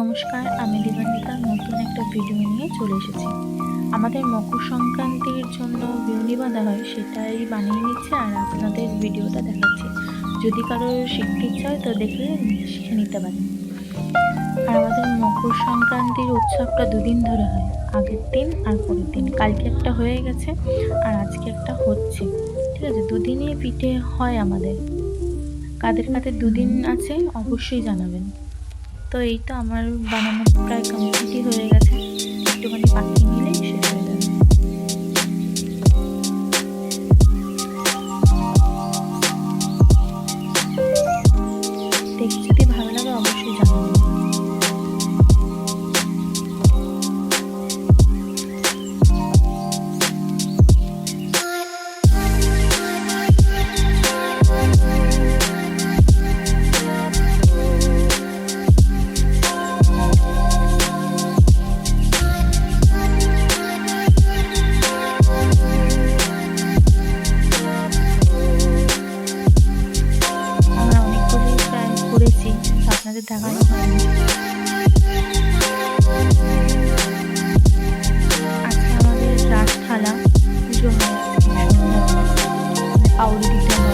নমস্কার, আমি দিবান্বিতা নতুন একটা ভিডিও নিয়ে চলে এসেছি। আমাদের মকর সংক্রান্তির জন্য বিউনি বাঁধা হয়, সেটাই বানিয়ে নিচ্ছে আর আপনাদের ভিডিওটা দেখাচ্ছি। যদি কারোর শিখতে হয়, তো দেখলে শিখে নিতে পারেন। আর আমাদের মকর সংক্রান্তির উৎসবটা দুদিন ধরে হয়, আগের দিন আর পরের দিন। কালকে একটা হয়ে গেছে আর আজকে একটা হচ্ছে। ঠিক আছে, দুদিনই পিঠে হয় আমাদের। কাদের কাদের দুদিন আছে, অবশ্যই জানাবেন। তো এই তো আমার বানানো প্রায় কমপ্লিটই হয়ে গেছে। একটুখানি পাখি মিলে শেষ হয়ে যাবে। দেখতে আপনাদের দেখানো হয়নি। আমাদের রাত আজকে পাউরি দিতে হয়